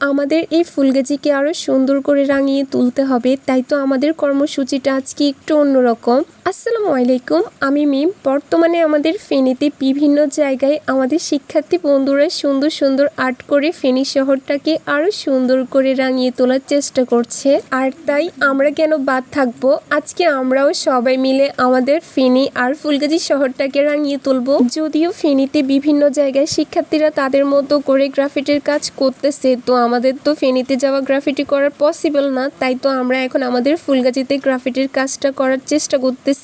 আমাদের এই ফুলগাছিকে আরও সুন্দর করে রাঙিয়ে তুলতে হবে, তাই তো আমাদের কর্মসূচিটা আজকে একটু অন্যরকম। আসসালামু আলাইকুম, আমি মিম। বর্তমানে আমাদের ফেনীতে বিভিন্ন জায়গায় আমাদের শিক্ষার্থী বন্ধুরা সুন্দর সুন্দর আর্ট করে ফেনী শহরটাকে আরও সুন্দর করে রাঙিয়ে তোলার চেষ্টা করছে। আর তাই আমরা কেন বাদ থাকব? আজকে আমরাও সবাই মিলে আমাদের ফেনী আর ফুলগাজী শহরটাকে রাঙিয়ে তুলবো। যদিও ফেনীতে বিভিন্ন জায়গায় শিক্ষার্থীরা তাদের মতো করে গ্রাফিটির কাজ করতেছে, তো আমাদের তো ফেনীতে যাওয়া গ্রাফিটি করার পসিবল না। তাই তো আমরা এখন আমাদের ফুলগাজিতে গ্রাফিটির কাজটা করার চেষ্টা করতেছি।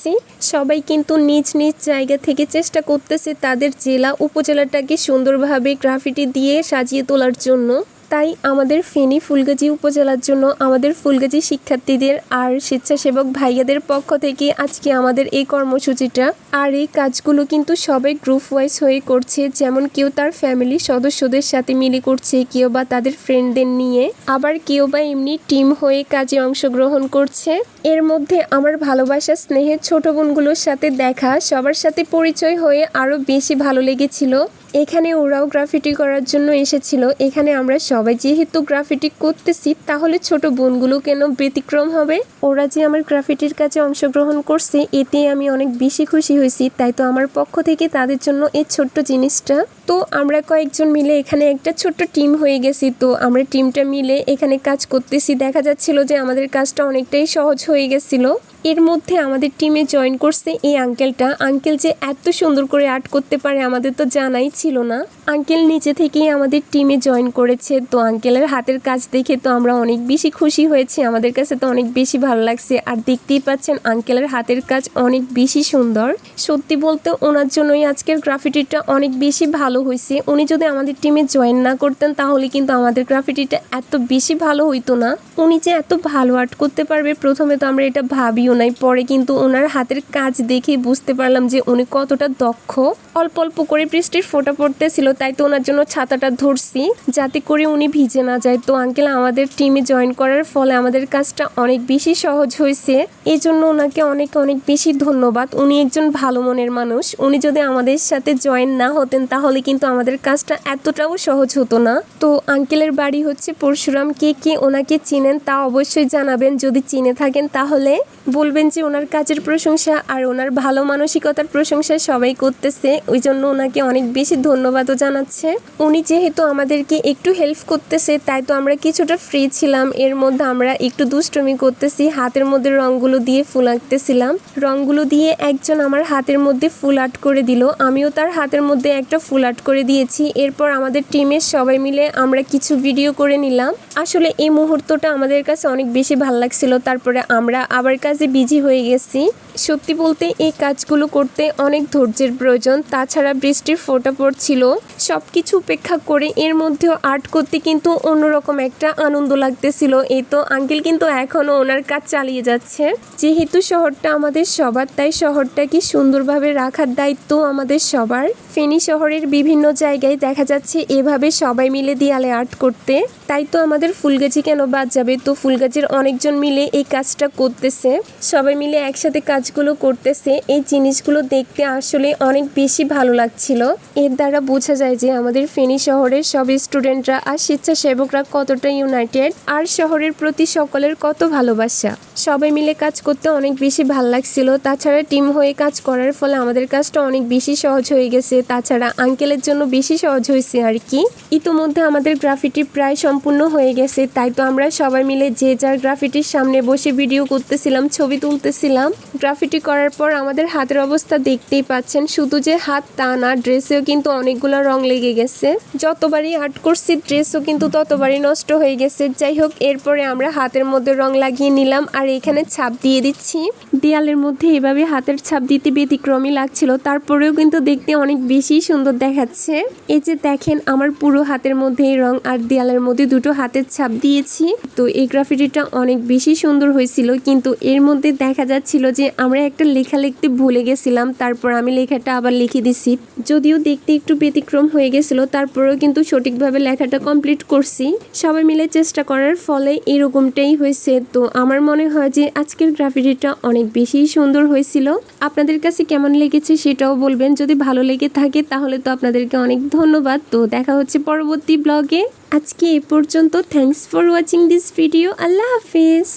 সবাই কিন্তু নিজ নিজ জায়গা থেকে চেষ্টা করতেছে তাদের জেলা উপজেলাটাকে সুন্দরভাবে গ্রাফিটি দিয়ে সাজিয়ে তোলার জন্য। তাই আমাদের ফেনী ফুলগাজী উপজেলার জন্য আমাদের ফুলগাজী শিক্ষার্থীদের আর স্বেচ্ছাসেবক ভাইয়াদের পক্ষ থেকে আজকে আমাদের এই কর্মসূচিটা আর এই কাজগুলো কিন্তু সবাই গ্রুপ ওয়াইজ হয়ে করছে, যেমন কেউ তার ফ্যামিলি সদস্যদের সাথে মিলে করছে, কেউ বা তাদের ফ্রেন্ডদের নিয়ে, আবার কেউ বা এমনি টিম হয়ে কাজে অংশগ্রহণ করছে। এর মধ্যে আমার ভালোবাসা স্নেহের ছোট বোনগুলোর সাথে দেখা, সবার সাথে পরিচয় হয়ে আরও বেশি ভালো লেগেছিল। এখানে ওরাও গ্রাফিটি করার জন্য এসেছিল। এখানে আমরা সবাই যেহেতু গ্রাফিটি করতেছি, তাহলে ছোট বোনগুলো কেন ব্যতিক্রম হবে? ওরা যে আমার গ্রাফিটির কাজে অংশগ্রহণ করছে, এতে আমি অনেক বেশি খুশি হয়েছি। তাই তো আমার পক্ষ থেকে তাদের জন্য এই ছোট্ট জিনিসটা। তো আমরা কয়েকজন মিলে এখানে একটা ছোট্ট টিম হয়ে গেছি। তো আমরা টিমটা মিলে এখানে কাজ করতেছি। দেখা যাচ্ছিল যে আমাদের কাজটা অনেকটাই সহজ হয়ে গেছিল। এর মধ্যে আমাদের টিমে জয়েন করছে এই আঙ্কেলটা আঙ্কেল যে এত সুন্দর করে আর্ট করতে পারে আমাদের তো জানাই ছিল না। আঙ্কেল নিচে থেকেই আমাদের টিমে জয়েন করেছে। তো আঙ্কেলের হাতের কাজ দেখে তো আমরা অনেক বেশি খুশি হয়েছি। আমাদের কাছে তো অনেক বেশি ভালো লাগছে। আর দেখতেই পাচ্ছেন, আঙ্কেলের হাতের কাজ অনেক বেশি সুন্দর। সত্যি বলতে ওনার জন্যই আজকের গ্রাফিটিটা অনেক বেশি ভালো হয়েছে। উনি যদি আমাদের টিমে জয়েন না করতেন, তাহলে কিন্তু আমাদের গ্রাফিটিটা এত বেশি ভালো হইতো না। উনি যে এত ভালো আর্ট করতে পারবে, প্রথমে তো আমরা এটা ভাবিও নাই। পরে কিন্তু ওনার হাতের কাজ দেখে বুঝতে পারলাম যে উনি কতটা দক্ষ। অল্প অল্প করে বৃষ্টির ফোঁটা পড়তেছিল তাই তো ওনার জন্য ছাতাটা ধরছি। যাতে করে উনি ভিজে না যায়। তো আঙ্কেল আমাদের টিমে জয়েন করার ফলে আমাদের কাজটা অনেক বেশি সহজ হয়েছে। এই জন্য ওনাকে অনেক অনেক বেশি ধন্যবাদ। উনি একজন ভালো মনের মানুষ। উনি যদি আমাদের সাথে জয়েন না হতেন, তাহলে কিন্তু আমাদের কাজটা এতটাও সহজ হতো না। তো আঙ্কেলের বাড়ি হচ্ছে পরশুরাম। কে কে ওনাকে চিনেন তা অবশ্যই জানাবেন। যদি চিনে থাকেন, তাহলে বলবেন যে ওনার কাজের প্রশংসা আর ওনার ভালো মানসিকতার প্রশংসা সবাই করতেছে। ওই জন্য ওনাকে অনেক বেশি ধন্যবাদও জানাচ্ছে, উনি যেহেতু আমাদেরকে একটু হেল্প করতেছে, তাই তো আমরা কিছুটা ফ্রি ছিলাম। এর মধ্যে আমরা একটু দুষ্টমি করতেছি, হাতের মধ্যে রঙগুলো দিয়ে ফুল আঁকতেছিলাম। রঙগুলো দিয়ে একজন আমার হাতের মধ্যে ফুল আর্ট করে দিল। আমিও তার হাতের মধ্যে একটা ফুল আর্ট করে দিয়েছি। এরপর আমাদের টিমের সবাই মিলে আমরা কিছু ভিডিও করে নিলাম। আসলে এই মুহূর্তটা আমাদের কাছে অনেক বেশি ভালো লাগছিল। তারপরে আমরা আবার কাজে বিজি হয়ে গেছি। সত্যি বলতে এই কাজগুলো করতে অনেক ধৈর্যের প্রয়োজন। তাছাড়া বৃষ্টির ফোঁটা পড়ছিল। সব কিছু উপেক্ষা করে এর মধ্যেও আর্ট করতে কিন্তু অন্যরকম একটা আনন্দ লাগতেছিল। এই তো আঙ্কেল কিন্তু এখনও ওনার কাজ চালিয়ে যাচ্ছে। যেহেতু শহরটা আমাদের সবার, তাই শহরটাকে সুন্দরভাবে রাখার দায়িত্ব আমাদের সবার। ফেনী শহরের বিভিন্ন জায়গায় দেখা যাচ্ছে এভাবে সবাই মিলে দেয়ালে আর্ট করতে। তাই তো আমাদের ফুলগাছি কেন বাদ যাবে? তো ফুলগাছির অনেকজন মিলে এই কাজটা করতেছে। সবাই মিলে একসাথে কাজগুলো করতেছে, এই জিনিসগুলো দেখতে আসলে অনেক বেশি ভালো লাগছিল। এর দ্বারা বোঝা যায় যে আমাদের ফেনী শহরের সব স্টুডেন্টরা আর স্বেচ্ছাসেবকরা কতটা ইউনাইটেড আর শহরের প্রতি সকলের কত ভালোবাসা। সবাই মিলে কাজ করতে অনেক বেশি ভালো লাগছিল। তাছাড়া টিম হয়ে কাজ করার ফলে আমাদের কাজটা অনেক বেশি সহজ হয়ে গেছে। তাছাড়া আঙ্কেলের জন্য বেশি সহজ হয়েছে আর কি। ইতোমধ্যে আমাদের গ্রাফিটি প্রায় সম্পূর্ণ হয়ে গেছে, তাই তো আমরা সবাই মিলে যে যার গ্রাফিটির সামনে বসে ভিডিও করতেছিলাম, ছবি তুলতেছিলাম। গ্রাফিটি করার পর আমাদের হাতের অবস্থা দেখতেই পাচ্ছেন। শুধু যে হাত তা না, ড্রেসেও কিন্তু অনেকগুলো রং লেগে গেছে। যতবারই আর্ট করছি, ড্রেসও কিন্তু ততবারই নষ্ট হয়ে গেছে। যাই হোক, এরপরে আমরা হাতের মধ্যে রং লাগিয়ে নিলাম আর এখানে ছাপ দিয়ে দিচ্ছি। দেয়ালের মধ্যে এভাবে হাতের ছাপ দিতে ব্যতিক্রমই লাগছিল। তারপরেও কিন্তু দেখতে অনেক বেশি সুন্দর দেখাচ্ছে। এই যে দেখেন, আমার পুরো হাতের মধ্যে রং আর দেয়ালের মধ্যে দুটো হাতের ছাপ দিয়েছি। তো এই গ্রাফিটিটা অনেক বেশি সুন্দর হয়েছিল। কিন্তু এর মধ্যে দেখা যাচ্ছিল যে আমরা একটা লেখা লিখতে ভুলে গেছিলাম, তারপর আমি লেখাটা আবার লিখে দিছি। যদিও দেখতে একটু ব্যতিক্রম হয়ে গেছিল, তারপরেও কিন্তু সঠিকভাবে লেখাটা কমপ্লিট করছি। সবাই মিলে চেষ্টা করার ফলে এরকমটাই হয়েছে। তো আমার মনে হয় যে আজকের গ্রাফিটিটা অনেক বেশি সুন্দর হয়েছিল। আপনাদের কাছে কেমন লেগেছে সেটাও বলবেন। যদি ভালো লেগে থাকে তাহলে তো আপনাদেরকে অনেক ধন্যবাদ। তো দেখা হচ্ছে পরবর্তী ব্লগে আজকে এ পর্যন্ত। Thanks for watching this video Allah Hafiz.